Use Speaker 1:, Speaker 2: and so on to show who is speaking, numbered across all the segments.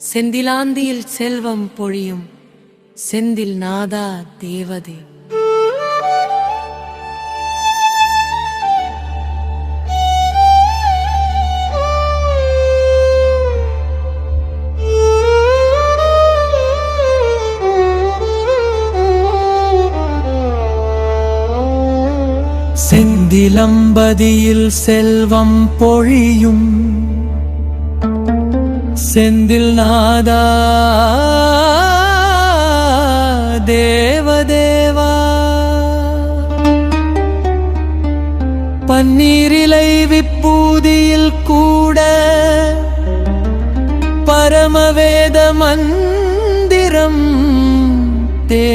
Speaker 1: செந்திலாந்தியில் செல்வம் பொழியும் செந்தில் நாதா தேவதே.
Speaker 2: செந்திலம்பதியில் செல்வம் பொழியும் செந்தில் நாதா தேவதேவா. பன்னீரிலை விப்பூதியில் கூட பரமவேத மந்திரம் தே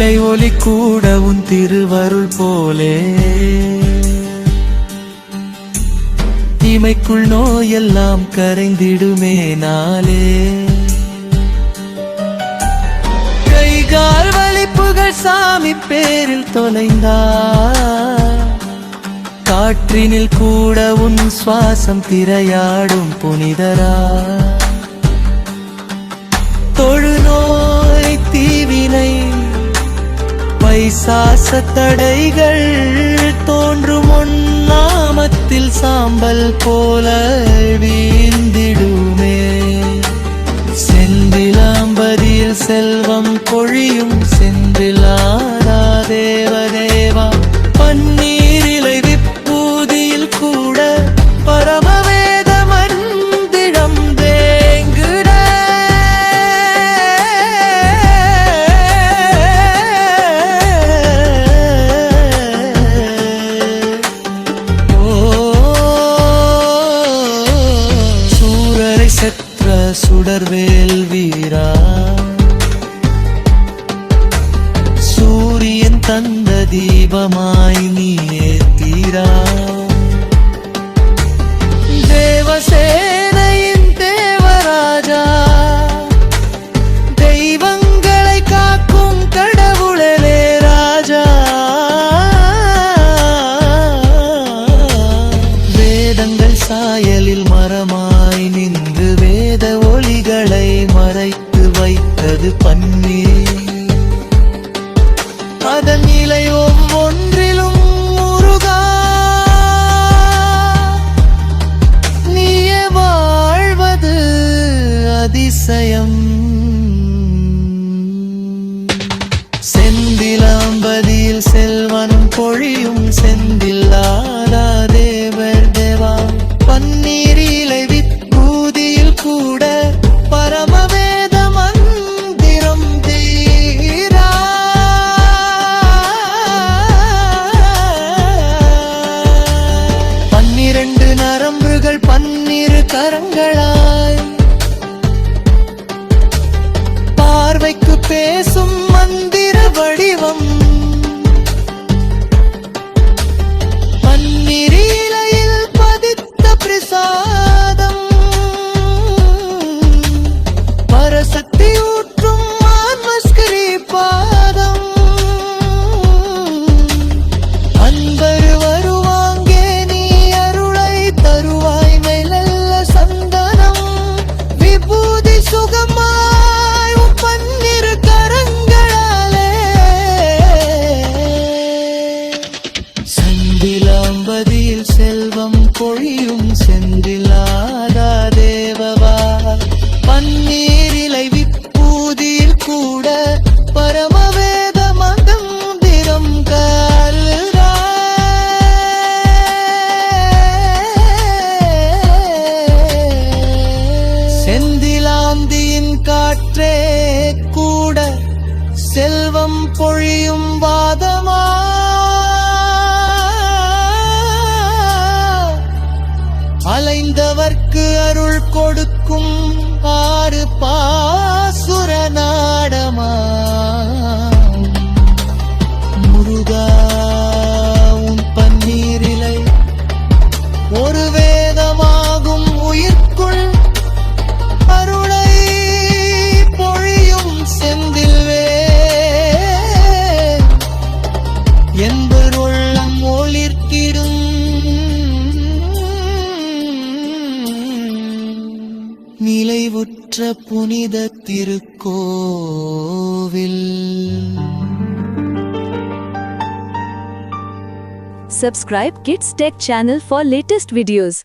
Speaker 2: இலை ஒலி கூட உன் திருவருள் போலே. தீமைக்குள் நோயெல்லாம் கரைந்திடுமே நாளே. கைகால் வலிப்புகள் சாமி பேரில் தொலைந்தா காற்றினில் கூட உன் சுவாசம் திரையாடும் புனிதரா. பைசாச தடைகள் தோன்றும் நாமத்தில் சாம்பல் போல வீழ்ந்திடுமே. செந்திலாம்பதியில் செல்வம் பொழியும் செற்ற சுடர்வேல் வீரா. சூரியன் தந்த தீபமாய் நீ தீரா தேவசே வேத ஒளிகளை மறைத்து வைத்தது பன்னீர். அதன் இலை ஒவ்வொன்றிலும் முருகா. நீயே வாழ்வது அதிசயம். செந்திலாம்பதியில் செல்வனும் பொழியும் செந்தில்லாதா கரங்களாய் பார்வைக்கு பேசும் சுகமாய் பன்னிரு கரங்களாலே. செந்திலாம்பதியில் செல்வம் பொழியும் செந்திலாதா தேவவா? பன்னீரிலை விப்பூதியில் கூட பரம் பொழியும் வாதமா? அலைந்தவர்க்கு அருள் கொடு நிலைவுற்ற புனித திருக்கோவில்
Speaker 3: Subscribe Kids Tech channel for latest videos.